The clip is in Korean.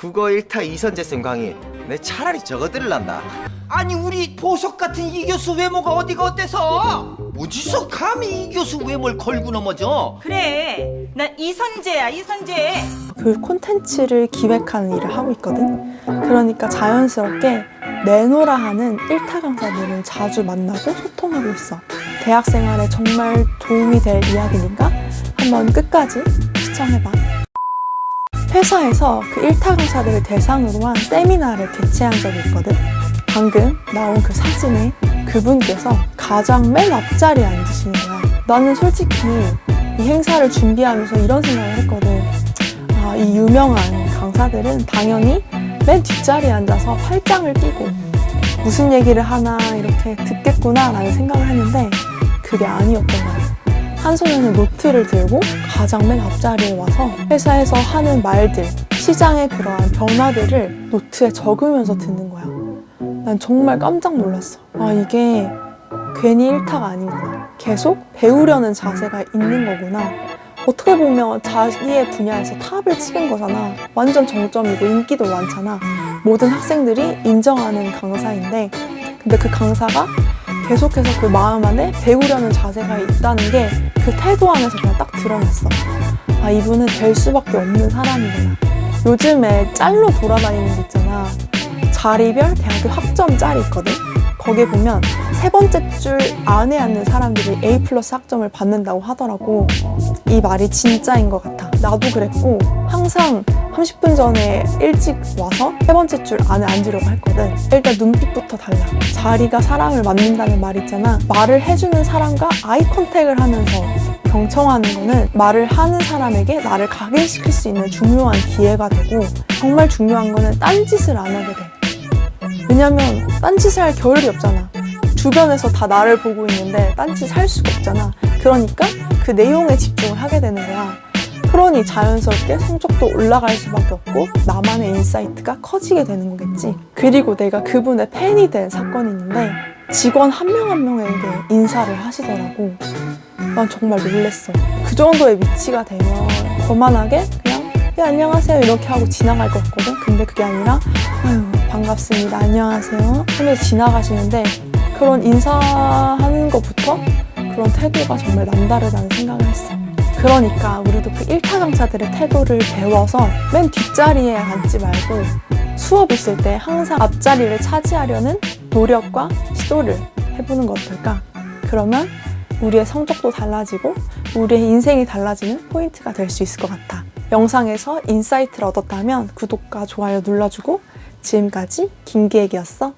국어 1타 이선재쌤 강의 내 차라리 저거 들을란다 아니 우리 보석 같은 이 교수 외모가 어디가 어때서? 어디서 감히 이 교수 외모를 걸고 넘어져? 그래 난 이선재야 이선재 그 콘텐츠를 기획하는 일을 하고 있거든. 그러니까 자연스럽게 내노라 하는 일타 강사들을 자주 만나고 소통하고 있어. 대학 생활에 정말 도움이 될 이야기니까 한번 끝까지 시청해봐. 회사에서 그 일타 강사들을 대상으로 한 세미나를 개최한 적이 있거든. 방금 나온 그 사진에 그분께서 가장 맨 앞자리에 앉으시는 거야. 나는 솔직히 이 행사를 준비하면서 이런 생각을 했거든. 아, 이 유명한 강사들은 당연히 맨 뒷자리에 앉아서 팔짱을 끼고 무슨 얘기를 하나 이렇게 듣겠구나 라는 생각을 했는데 그게 아니었던 거야. 한 손에는 노트를 들고 가장 맨 앞자리에 와서 회사에서 하는 말들, 시장의 그러한 변화들을 노트에 적으면서 듣는 거야. 난 정말 깜짝 놀랐어. 아, 이게 괜히 일타가 아니구나. 계속 배우려는 자세가 있는 거구나. 어떻게 보면 자기의 분야에서 탑을 찍은 거잖아. 완전 정점이고 인기도 많잖아. 모든 학생들이 인정하는 강사인데, 근데 그 강사가 계속해서 그 마음 안에 배우려는 자세가 있다는 게 그 태도 안에서 그냥 딱 드러났어. 아, 이분은 될 수밖에 없는 사람이구나. 요즘에 짤로 돌아다니는 게 있잖아. 자리별 대학교 학점 짤이 있거든. 거기에 보면 세 번째 줄 안에 앉는 사람들이 A 플러스 학점을 받는다고 하더라고. 이 말이 진짜인 것 같아. 나도 그랬고 항상 30분 전에 일찍 와서 세 번째 줄 안에 앉으려고 했거든. 일단 눈빛부터 달라. 자리가 사람을 만든다는 말 있잖아. 말을 해주는 사람과 아이 컨택을 하면서 경청하는 거는 말을 하는 사람에게 나를 각인시킬 수 있는 중요한 기회가 되고 정말 중요한 거는 딴짓을 안 하게 돼. 왜냐면 딴짓을 할 겨를이 없잖아. 주변에서 다 나를 보고 있는데 딴짓 할 수가 없잖아. 그러니까 그 내용에 집중을 하게 되는 거야. 그러니 자연스럽게 성적도 올라갈 수밖에 없고 나만의 인사이트가 커지게 되는 거겠지. 그리고 내가 그분의 팬이 된 사건이 있는데 직원 한 명 한 명에게 인사를 하시더라고. 난 정말 놀랬어. 그 정도의 위치가 되면 거만하게 그냥 예, 안녕하세요 이렇게 하고 지나갈 것 같거든. 근데 그게 아니라 아유 반갑습니다 안녕하세요 하면서 지나가시는데 그런 인사하는 것부터 그런 태도가 정말 남다르다는 생각을 했어. 그러니까 우리도 그 일타 강사들의 태도를 배워서 맨 뒷자리에 앉지 말고 수업 있을 때 항상 앞자리를 차지하려는 노력과 시도를 해보는 거 어떨까? 그러면 우리의 성적도 달라지고 우리의 인생이 달라지는 포인트가 될 수 있을 것 같아. 영상에서 인사이트를 얻었다면 구독과 좋아요 눌러주고 지금까지 김기획이었어.